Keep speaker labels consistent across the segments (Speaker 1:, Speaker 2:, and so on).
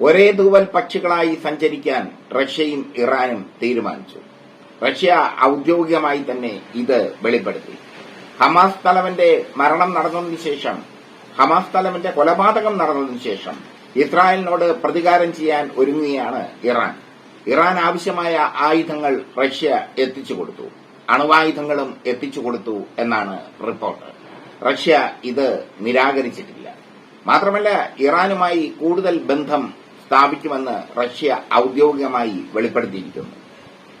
Speaker 1: ഒരേ തൂവൽ പക്ഷികളായി സഞ്ചരിക്കാൻ റഷ്യയും ഇറാനും തീരുമാനിച്ചു. റഷ്യ ഔദ്യോഗികമായി തന്നെ ഇത് വെളിപ്പെടുത്തി. ഹമാസ് തലവന്റെ മരണം നടന്നതിനു ശേഷം ഹമാസ് തലവന്റെ കൊലപാതകം നടന്നതിനു ശേഷം ഇസ്രായേലിനോട് പ്രതികാരം ചെയ്യാൻ ഒരുങ്ങുകയാണ് ഇറാൻ. ഇറാൻ ആവശ്യമായ ആയുധങ്ങൾ റഷ്യ എത്തിച്ചു കൊടുത്തു. അണുവായുധങ്ങളും എത്തിച്ചു കൊടുത്തു എന്നാണ് റിപ്പോർട്ട്. റഷ്യ ഇത് നിരാകരിച്ചിട്ടില്ല. മാത്രമല്ല ഇറാനുമായി കൂടുതൽ ബന്ധം സ്ഥാപിക്കുമെന്ന് റഷ്യ ഔദ്യോഗികമായി വെളിപ്പെടുത്തിയിരിക്കുന്നു.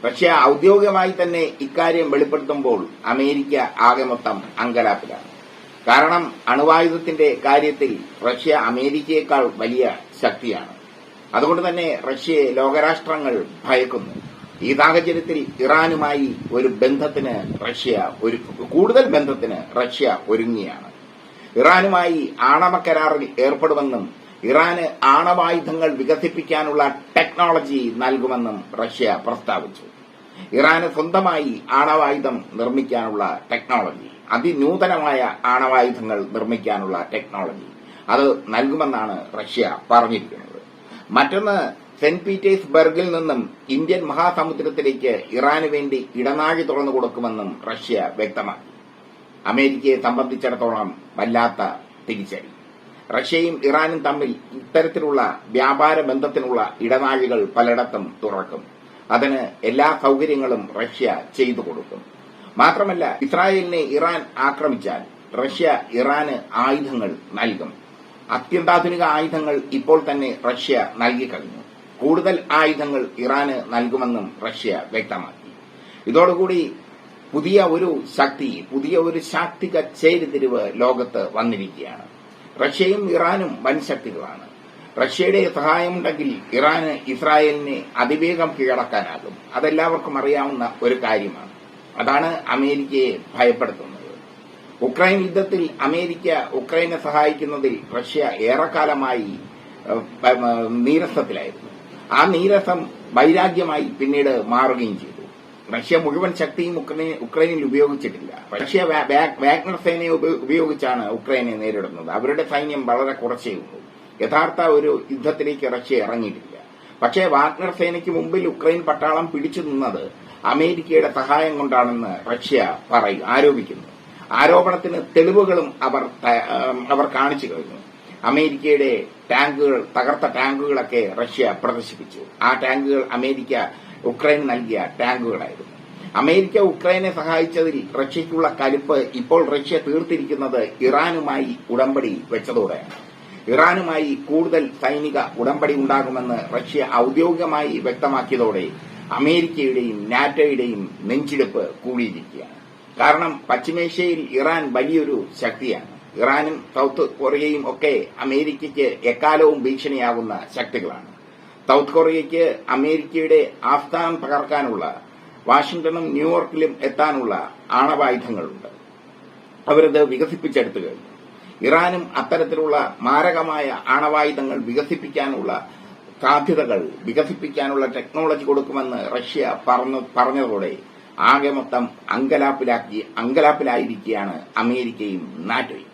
Speaker 1: റഷ്യ ഔദ്യോഗികമായി തന്നെ ഇക്കാര്യം വെളിപ്പെടുത്തുമ്പോൾ അമേരിക്ക ആകെ മൊത്തം അങ്കലാപ്പിലാണ്. കാരണം അണുവായുധത്തിന്റെ കാര്യത്തിൽ റഷ്യ അമേരിക്കയേക്കാൾ വലിയ ശക്തിയാണ്. അതുകൊണ്ട് തന്നെ റഷ്യയെ ലോകരാഷ്ട്രങ്ങൾ ഭയക്കുന്നു. ഈ സാഹചര്യത്തിൽ ഇറാനുമായി ഒരു ബന്ധത്തിന് റഷ്യ ഒരു കൂടുതൽ ബന്ധത്തിന് റഷ്യ ഒരുങ്ങിയാണ്. ഇറാനുമായി ആണവ കരാറിൽ ഏർപ്പെടുമെന്നും ഇറാന് ആണവായുധങ്ങൾ വികസിപ്പിക്കാനുള്ള ടെക്നോളജി നൽകുമെന്നും റഷ്യ പ്രസ്താവിച്ചു. ഇറാന് സ്വന്തമായി ആണവായുധം നിർമ്മിക്കാനുള്ള ടെക്നോളജി അതിനൂതനമായ ആണവായുധങ്ങൾ നിർമ്മിക്കാനുള്ള ടെക്നോളജി അത് നൽകുമെന്നാണ് റഷ്യ പറഞ്ഞിരിക്കുന്നത്. മറ്റൊന്ന് സെന്റ് പീറ്റേഴ്സ്ബർഗിൽ നിന്നും ഇന്ത്യൻ മഹാസമുദ്രത്തിലേക്ക് ഇറാന് വേണ്ടി ഇടനാഴി തുറന്നു കൊടുക്കുമെന്നും റഷ്യ വ്യക്തമാക്കി. അമേരിക്കയെ സംബന്ധിച്ചിടത്തോളം വല്ലാത്ത തിരിച്ചടി. റഷ്യയും ഇറാനും തമ്മിൽ ഇത്തരത്തിലുള്ള വ്യാപാര ബന്ധത്തിനുള്ള ഇടനാഴികൾ പലയിടത്തും തുറക്കും. അതിന് എല്ലാ സൌകര്യങ്ങളും റഷ്യ ചെയ്തു കൊടുക്കും. മാത്രമല്ല ഇസ്രായേലിനെ ഇറാൻ ആക്രമിച്ചാൽ റഷ്യ ഇറാന് ആയുധങ്ങൾ നൽകും. അത്യന്താധുനിക ആയുധങ്ങൾ ഇപ്പോൾ തന്നെ റഷ്യ നൽകിക്കഴിഞ്ഞു കൂടുതൽ ആയുധങ്ങൾ ഇറാന് നൽകുമെന്നും റഷ്യ വ്യക്തമാക്കി. ഇതോടുകൂടി പുതിയ ഒരു ശക്തി പുതിയ ഒരു ശാക്തിക ചേരിതിരിവ് ലോകത്ത് വന്നിരിക്കുകയാണ്. റഷ്യയും ഇറാനും വൻ ശക്തികളാണ് റഷ്യയുടെ സഹായമുണ്ടെങ്കിൽ ഇറാന് ഇസ്രായേലിനെ അതിവേഗം കീഴടക്കാനാകും. അതെല്ലാവർക്കും അറിയാവുന്ന ഒരു കാര്യമാണ്. അതാണ് അമേരിക്കയെ ഭയപ്പെടുത്തുന്നത്. ഉക്രൈൻ യുദ്ധത്തിൽ അമേരിക്ക ഉക്രൈനെ സഹായിക്കുന്നതിൽ റഷ്യ ഏറെക്കാലമായി നീരസത്തിലായിരുന്നു. ആ നീരസം വൈരാഗ്യമായി പിന്നീട് മാറുകയും ചെയ്തു. റഷ്യ മുഴുവൻ ശക്തിയും ഉക്രൈനെ ഉക്രൈനിൽ ഉപയോഗിച്ചിട്ടില്ല. റഷ്യ വാഗ്നർ സേനയെ ഉപയോഗിച്ചാണ് ഉക്രൈനെ നേരിടുന്നത്. അവരുടെ സൈന്യം വളരെ കുറച്ചേ ഉള്ളൂ. യഥാർത്ഥ ഒരു യുദ്ധത്തിലേക്ക് റഷ്യ ഇറങ്ങിയിട്ടില്ല. പക്ഷേ വാഗ്നർ സേനയ്ക്ക് മുമ്പിൽ ഉക്രൈൻ പട്ടാളം പിടിച്ചു നിന്നത് അമേരിക്കയുടെ സഹായം കൊണ്ടാണെന്ന് റഷ്യ പറയും ആരോപിക്കുന്നു. ആരോപണത്തിന് തെളിവുകളും അവർ അവർ കാണിച്ചു കഴിഞ്ഞു. അമേരിക്കയുടെ ടാങ്കുകൾ തകർത്ത ടാങ്കുകളൊക്കെ റഷ്യ പ്രദർശിപ്പിച്ചു. ആ ടാങ്കുകൾ അമേരിക്ക ഉക്രൈന് നൽകിയ ടാങ്കുകളായിരുന്നു. അമേരിക്ക ഉക്രൈനെ സഹായിച്ചതിൽ റഷ്യയ്ക്കുള്ള കലിപ്പ് ഇപ്പോൾ റഷ്യ തീർത്തിരിക്കുന്നത് ഇറാനുമായി ഉടമ്പടി വെച്ചതോടെയാണ്. ഇറാനുമായി കൂടുതൽ സൈനിക ഉടമ്പടി ഉണ്ടാകുമെന്ന് റഷ്യ ഔദ്യോഗികമായി വ്യക്തമാക്കിയതോടെ അമേരിക്കയുടെയും നാറ്റോയുടെയും നെഞ്ചിടിപ്പ് കൂടിയിരിക്കുകയാണ്. കാരണം പശ്ചിമേഷ്യയിൽ ഇറാൻ വലിയൊരു ശക്തിയാണ്. ഇറാനും സൗത്ത് കൊറിയയും ഒക്കെ അമേരിക്കയ്ക്ക് എക്കാലവും ഭീഷണിയാകുന്ന ശക്തികളാണ്. സൗത്ത് കൊറിയയ്ക്ക് അമേരിക്കയുടെ ആസ്ഥാനം തകർക്കാനുള്ള വാഷിംഗ്ടണും ന്യൂയോർക്കിലും എത്താനുള്ള ആണവായുധങ്ങളുണ്ട്. അവരത് വികസിപ്പിച്ചെടുത്തു കഴിഞ്ഞു. ഇറാനും അത്തരത്തിലുള്ള മാരകമായ ആണവായുധങ്ങൾ വികസിപ്പിക്കാനുള്ള സാധ്യതകൾ വികസിപ്പിക്കാനുള്ള ടെക്നോളജി കൊടുക്കുമെന്ന് റഷ്യ പറഞ്ഞു പറഞ്ഞതോടെ ആകെ മൊത്തം അങ്കലാപ്പിലാക്കി അങ്കലാപ്പിലായിരിക്കുകയാണ് അമേരിക്കയും നാറ്റോയും.